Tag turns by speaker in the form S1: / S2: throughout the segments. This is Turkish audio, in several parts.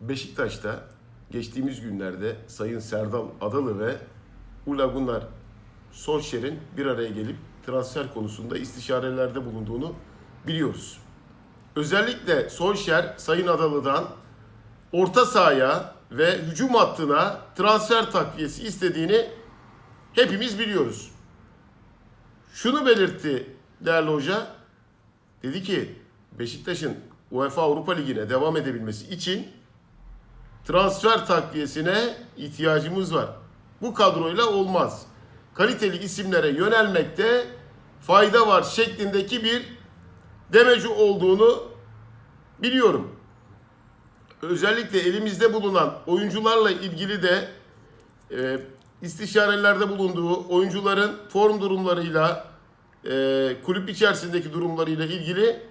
S1: Beşiktaş'ta geçtiğimiz günlerde Sayın Serdal Adalı ve Ula Gunnar Solskjaer'in bir araya gelip transfer konusunda istişarelerde bulunduğunu biliyoruz. Özellikle Solskjaer Sayın Adalı'dan orta sahaya ve hücum hattına transfer takviyesi istediğini hepimiz biliyoruz. Şunu belirtti değerli hoca. Dedi ki Beşiktaş'ın UEFA Avrupa Ligi'ne devam edebilmesi için transfer takviyesine ihtiyacımız var. Bu kadroyla olmaz. Kaliteli isimlere yönelmekte fayda var şeklindeki bir demeci olduğunu biliyorum. Özellikle elimizde bulunan oyuncularla ilgili de e, istişarelerde bulunduğu oyuncuların form durumlarıyla e, kulüp içerisindeki durumlarıyla ilgili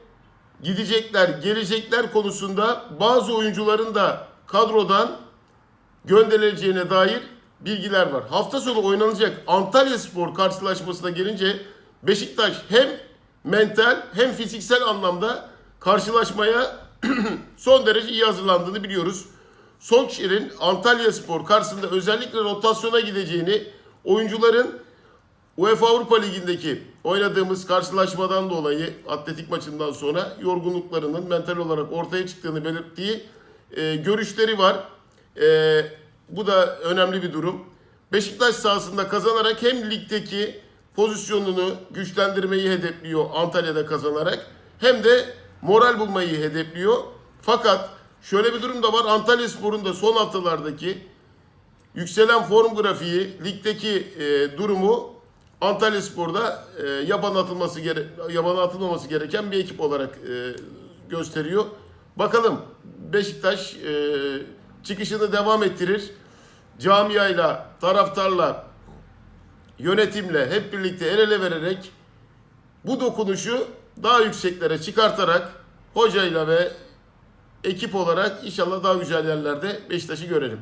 S1: gidecekler, gelecekler konusunda bazı oyuncuların da kadrodan gönderileceğine dair bilgiler var. Hafta sonu oynanacak Antalya Spor karşılaşmasına gelince Beşiktaş hem mental hem fiziksel anlamda karşılaşmaya son derece iyi hazırlandığını biliyoruz. Solskjaer'in Antalya Spor karşısında özellikle rotasyona gideceğini, oyuncuların UEFA Avrupa Ligi'ndeki oynadığımız karşılaşmadan dolayı atletik maçından sonra yorgunluklarının mental olarak ortaya çıktığını belirttiği e, görüşleri var. E, bu da önemli bir durum. Beşiktaş sahasında kazanarak hem ligdeki pozisyonunu güçlendirmeyi hedefliyor Antalya'da kazanarak hem de moral bulmayı hedefliyor. Fakat şöyle bir durum da var. Antalya Spor'un da son haftalardaki yükselen form grafiği, ligdeki e, durumu Antalya Spor'da e, yaban atılması gere yabana atılmaması gereken bir ekip olarak e, gösteriyor. Bakalım Beşiktaş e, çıkışını devam ettirir. Camiayla, taraftarla, yönetimle hep birlikte el ele vererek bu dokunuşu daha yükseklere çıkartarak hocayla ve ekip olarak inşallah daha güzel yerlerde Beşiktaş'ı görelim.